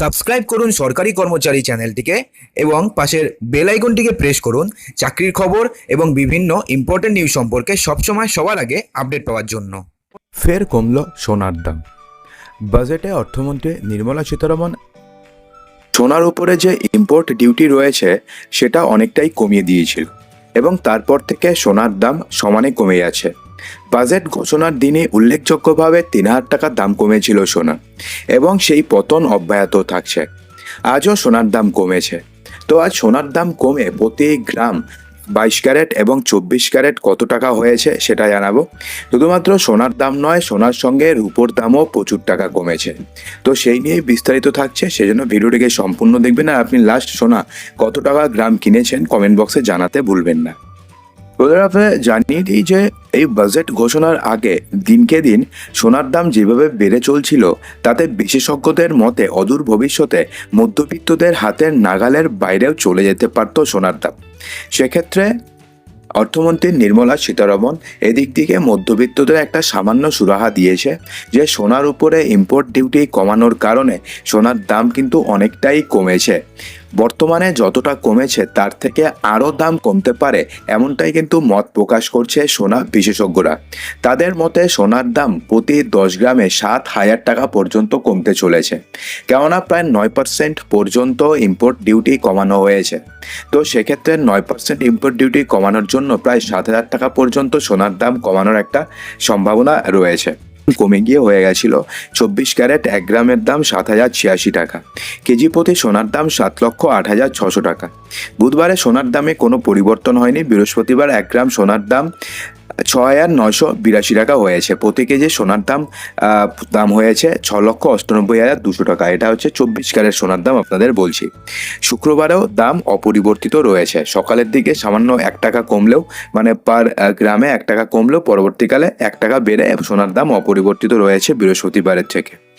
Subscribe করুন সরকারি কর্মচারী চ্যানেলটিকে এবং পাশের বেল আইকনটিকে প্রেস করুন চাকরির খবর এবং বিভিন্ন ইম্পর্টেন্ট নিউজ সম্পর্কে সবসময় সবার আগে আপডেট পাওয়ার জন্য। ফের কমল সোনার দাম। বাজেটে অর্থমন্ত্রী নির্মলা সীতারমন। সোনার উপরে যে ইম্পোর্ট ডিউটি রয়েছে সেটা অনেকটাই কমিয়ে দিয়েছিল এবং তারপর থেকে সোনার দাম সমানে কমে আছে বাজেট ঘোষণার দিনে উল্লেখযোগ্যভাবে তিন হাজার টাকার দাম কমেছিল সোনা, এবং সেই পতন অব্যাহত থাকছে। আজও সোনার দাম কমেছে। তো আজ সোনার দাম কমে প্রতি গ্রাম বাইশ ক্যারেট এবং চব্বিশ ক্যারেট কত টাকা হয়েছে সেটা জানাব। শুধুমাত্র সোনার দাম নয়, সোনার সঙ্গে রূপোর দামও প্রচুর টাকা কমেছে। তো সেই নিয়েই বিস্তারিত থাকছে, সেজন্য ভিডিওটিকে সম্পূর্ণ দেখবেন আর আপনি লাস্ট সোনা কত টাকা গ্রাম কিনেছেন কমেন্ট বক্সে জানাতে ভুলবেন না। আপনাদের জানিয়ে দিই যে, এই বাজেট ঘোষণার আগে দিনকে দিন সোনার দাম যেভাবে বেড়ে চলছিল, তাতে বিশেষজ্ঞদের মতে অদূর ভবিষ্যতে মধ্যবিত্তদের হাতের নাগালের বাইরেও চলে যেতে পারত সোনার দাম। সেক্ষেত্রে অর্থমন্ত্রী নির্মলা সীতারমন এদিক থেকে মধ্যবিত্তদের একটা সামান্য সুরাহা দিয়েছে যে, সোনার উপরে ইম্পোর্ট ডিউটি কমানোর কারণে সোনার দাম কিন্তু অনেকটাই কমেছে। বর্তমানে যতটা কমেছে, তার থেকে আরও দাম কমতে পারে, এমনটাই কিন্তু মত প্রকাশ করছে সোনা বিশেষজ্ঞরা। তাদের মতে সোনার দাম প্রতি দশ গ্রামে সাত হাজার টাকা পর্যন্ত কমতে চলেছে। কেননা প্রায় নয় পার্সেন্ট পর্যন্ত ইম্পোর্ট ডিউটি কমানো হয়েছে। তো সেক্ষেত্রে নয় পার্সেন্ট ইম্পোর্ট ডিউটি কমানোর জন্য প্রায় সাত হাজার টাকা পর্যন্ত সোনার দাম কমানোর একটা সম্ভাবনা রয়েছে। কমে গিয়ে হয়ে গেছিল। চব্বিশ ক্যারেট এক গ্রামের দাম সাত হাজার ছিয়াশি টাকা। কেজি প্রতি সোনার দাম সাত লক্ষ আট হাজার ছশো টাকা। বুধবারে সোনার দামে কোনো পরিবর্তন হয়নি। বৃহস্পতিবার এক গ্রাম সোনার দাম ছ হাজার নয়শো বিরাশি টাকা হয়েছে। প্রতি কেজি সোনার দাম দাম হয়েছে ছ লক্ষ অষ্টানব্বই হাজার দুশো টাকা। এটা হচ্ছে চব্বিশ ক্যারেট সোনার দাম আপনাদের বলছি। শুক্রবারেও দাম অপরিবর্তিত রয়েছে। সকালের দিকে সামান্য এক টাকা কমলেও মানে পার গ্রামে এক টাকা কমলেও পরবর্তীকালে এক টাকা বেড়ে সোনার দাম অপরিবর্তিত রয়েছে বৃহস্পতিবারের থেকে।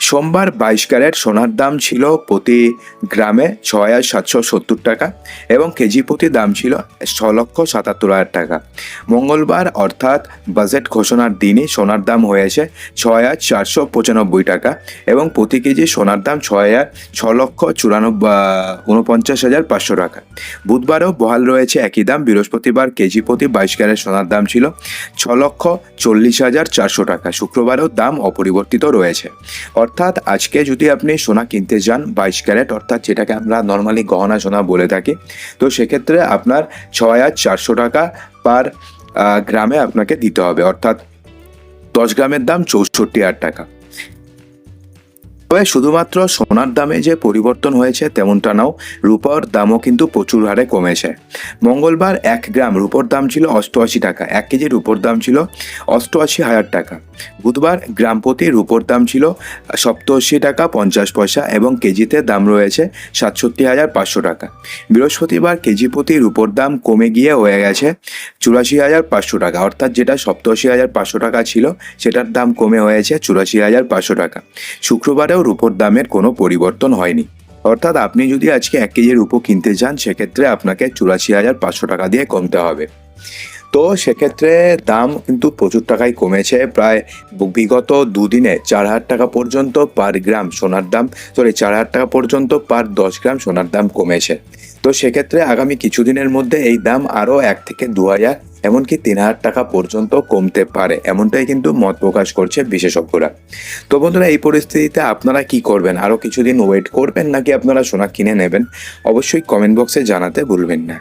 সোমবার বাইশ ক্যারেট সোনার দাম ছিল প্রতি গ্রামে ছ হাজার সাতশো সত্তর টাকা এবং কেজি প্রতি দাম ছিল ছ লক্ষ সাতাত্তর হাজার টাকা। মঙ্গলবার অর্থাৎ বাজেট ঘোষণার দিনই সোনার দাম হয়েছে ছ হাজার চারশো পঁচানব্বই টাকা এবং প্রতি কেজি সোনার দাম ছ হাজার ছ লক্ষ চুরানব্বই উনপঞ্চাশ হাজার পাঁচশো টাকা। বুধবারেও বহাল রয়েছে একই দাম, বৃহস্পতিবার কেজি প্রতি বাইশ ক্যারেট সোনার দাম ছিল ছ লক্ষ চল্লিশ হাজার চারশো টাকা। শুক্রবারও দাম অপরিবর্তিত রয়েছে। অর্থাৎ আজকে যদি আপনি সোনা কিনতে যান, বাইশ ক্যারেট, অর্থাৎ যেটাকে আমরা নর্মালি গহনা সোনা বলে থাকি, তো সেক্ষেত্রে আপনার ছয় হাজার চারশো টাকা পার গ্রামে আপনাকে দিতে হবে। অর্থাৎ দশ গ্রামের দাম চৌষট্টি হাজার টাকা। তবে শুধুমাত্র সোনার দামে যে পরিবর্তন হয়েছে তেমনটা নাও, রূপার দামও কিন্তু প্রচুর হারে কমেছে। মঙ্গলবার এক গ্রাম রূপোর দাম ছিল অষ্টআশি টাকা, এক কেজি রূপোর দাম ছিল অষ্টআশি হাজার টাকা। বুধবার গ্রাম প্রতি রূপোর দাম ছিল সপ্তআশি টাকা পঞ্চাশ পয়সা এবং কেজিতে দাম রয়েছে সাতষট্টি হাজার পাঁচশো টাকা। বৃহস্পতিবার কেজি প্রতি রূপোর দাম কমে গিয়ে হয়ে গেছে চুরাশি হাজার পাঁচশো টাকা, অর্থাৎ যেটা সপ্তআশি হাজার পাঁচশো টাকা ছিল, সেটার দাম কমে হয়েছে চুরাশি হাজার পাঁচশো টাকা। শুক্রবারেও রূপোর দামের কোনো পরিবর্তন হয়নি। অর্থাৎ আপনি যদি আজকে এক কেজি রূপো কিনতে যান, সেক্ষেত্রে আপনাকে চুরাশি হাজার পাঁচশো টাকা দিয়ে কমতে হবে। তো সেক্ষেত্রে দাম কিন্তু প্রচুর টাকায় কমেছে। প্রায় বিগত দুদিনে চার হাজার টাকা পর্যন্ত পার গ্রাম সোনার দাম সরি চার হাজার টাকা পর্যন্ত পার দশ গ্রাম সোনার দাম কমেছে। তো সেক্ষেত্রে আগামী কিছুদিনের মধ্যে এই দাম আরও এক থেকে দু হাজার, এমনকি তিন হাজার টাকা পর্যন্ত কমতে পারে, এমনটাই কিন্তু মত প্রকাশ করছে বিশেষজ্ঞরা। তো বন্ধুরা, এই পরিস্থিতিতে আপনারা কি করবেন? আরও কিছুদিন ওয়েট করবেন নাকি আপনারা সোনা কিনে নেবেন? অবশ্যই কমেন্ট বক্সে জানাতে ভুলবেন না।